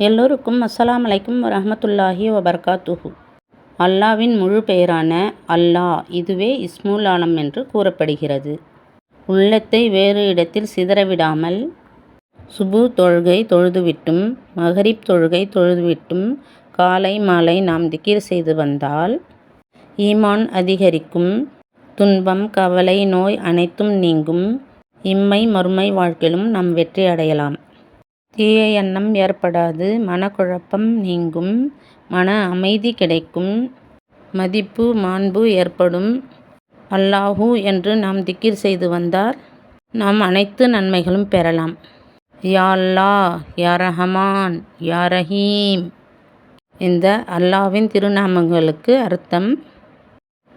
எல்லோருக்கும் அஸ்ஸலாமு அலைக்கும் வரஹ்மத்துல்லாஹி வபர்காத்துஹு. அல்லாவின் முழு பெயரான அல்லாஹ் இதுவே இஸ்முல் ஆலம் என்று கூறப்படுகிறது. உள்ளத்தை வேறு இடத்தில் சிதறவிடாமல் சுபு தொழுகை தொழுதுவிட்டும் மகரிப் தொழுகை தொழுதுவிட்டும் காலை மாலை நாம் திக்கீர் செய்து வந்தால் ஈமான் அதிகரிக்கும் துன்பம் கவலை நோய் அனைத்தும் நீங்கும் இம்மை மறுமை வாழ்க்கையிலும் நாம் வெற்றி அடையலாம். தீய எண்ணம் ஏற்படாது மனக்குழப்பம் நீங்கும் மன அமைதி கிடைக்கும் மதிப்பு மாண்பு ஏற்படும். அல்லாஹூ என்று நாம் திக்ர் செய்து வந்தால் நாம் அனைத்து நன்மைகளும் பெறலாம். யா அல்லாஹ் யா ரஹமான் யா ரஹீம். இந்த அல்லாவின் திருநாமங்களுக்கு அர்த்தம்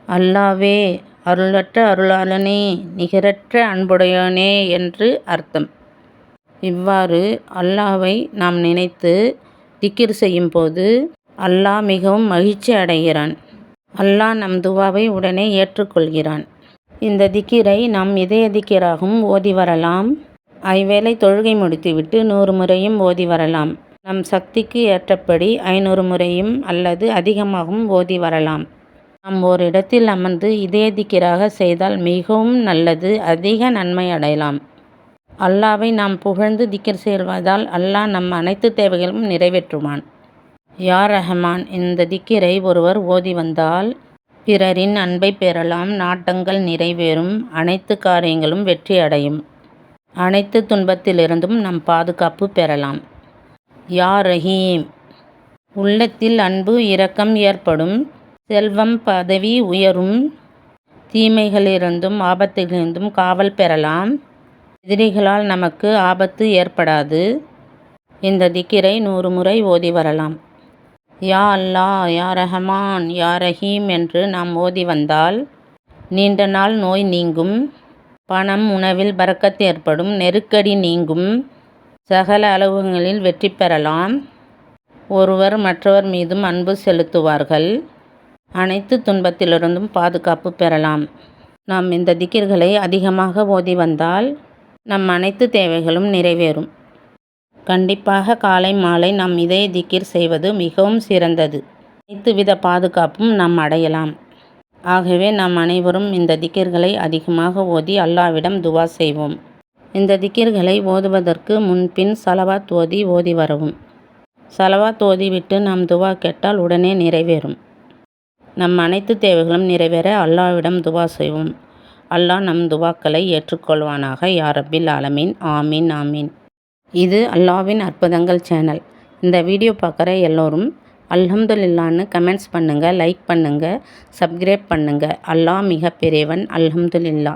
அல்லாவே அருளற்ற அருளாளனே நிகரற்ற அன்புடையனே என்று அர்த்தம். இவ்வாறு அல்லாவை நாம் நினைத்து திக்ர் செய்யும்போது அல்லாஹ் மிகவும் மகிழ்ச்சி அடைகிறான். அல்லாஹ் நம் துவாவை உடனே ஏற்றுக்கொள்கிறான். இந்த திக்கிரை நாம் இதய திக்கிராகவும் ஓதி வரலாம். ஐவேளை தொழுகை முடித்துவிட்டு நூறு முறையும் ஓதி வரலாம். நம் சக்திக்கு ஏற்றபடி ஐநூறு முறையும் அல்லது அதிகமாகவும் ஓதி வரலாம். நாம் ஒரு இடத்தில் அமர்ந்து இதய திக்கிராக செய்தால் மிகவும் நல்லது அதிக நன்மை அடையலாம். அல்லாவை நாம் புகழ்ந்து திக்கர் செய்வதால் அல்லாஹ் நம் அனைத்து தேவைகளும் நிறைவேற்றுவான். யார் ரஹமான் இந்த திக்கிரை ஒருவர் ஓதி வந்தால் பிறரின் அன்பை பெறலாம் நாட்டங்கள் நிறைவேறும் அனைத்து காரியங்களும் வெற்றி அடையும். அனைத்து துன்பத்திலிருந்தும் நம் பாதுகாப்பு பெறலாம். யா ரஹீம் உள்ளத்தில் அன்பு இரக்கம் ஏற்படும் செல்வம் பதவி உயரும் தீமைகளிலிருந்தும் ஆபத்திலிருந்தும் காவல் பெறலாம். எதிரிகளால் நமக்கு ஆபத்து ஏற்படாது. இந்த திக்கிரை நூறு முறை ஓதி வரலாம். யா அல்லாஹ் யா ரஹமான் யா ரஹீம் என்று நாம் ஓதி வந்தால் நீண்ட நாள் நோய் நீங்கும். பணம் உணவில் பறக்கத்து ஏற்படும். நெருக்கடி நீங்கும். சகல அளவுகளில் வெற்றி பெறலாம். ஒருவர் மற்றவர் மீதும் அன்பு செலுத்துவார்கள். அனைத்து துன்பத்திலிருந்தும் பாதுகாப்பு பெறலாம். நாம் இந்த திக்கிர்களை அதிகமாக ஓதி வந்தால் நம் அனைத்து தேவைகளும் நிறைவேறும். கண்டிப்பாக காலை மாலை நம் இதய திக்கிர் செய்வது மிகவும் சிறந்தது. அனைத்து வித பாதுகாப்பும் நாம் அடையலாம். ஆகவே நாம் அனைவரும் இந்த திக்கிர்களை அதிகமாக ஓதி அல்லாவிடம் துவா செய்வோம். இந்த திக்கிர்களை ஓதுவதற்கு முன்பின் சலவாத் ஓதி ஓதி வரவும். சலவாத் ஓதிவிட்டு நாம் துவா கேட்டால் உடனே நிறைவேறும். நம் அனைத்து தேவைகளும் நிறைவேற அல்லாவிடம் துவா செய்வோம். அல்லாஹ் நம் துவாக்களை ஏற்றுக்கொள்வானாக யாரபில் ஆலமீன். ஆமீன் ஆமீன். இது அல்லாவின் அற்புதங்கள் சேனல். இந்த வீடியோ பார்க்குற எல்லோரும் அல்ஹம்துலில்லான்னு கமெண்ட்ஸ் பண்ணுங்கள் லைக் பண்ணுங்கள் சப்ஸ்கிரைப் பண்ணுங்கள் அல்லாஹ் மிக பெரியவன் அல்ஹம்துலில்லா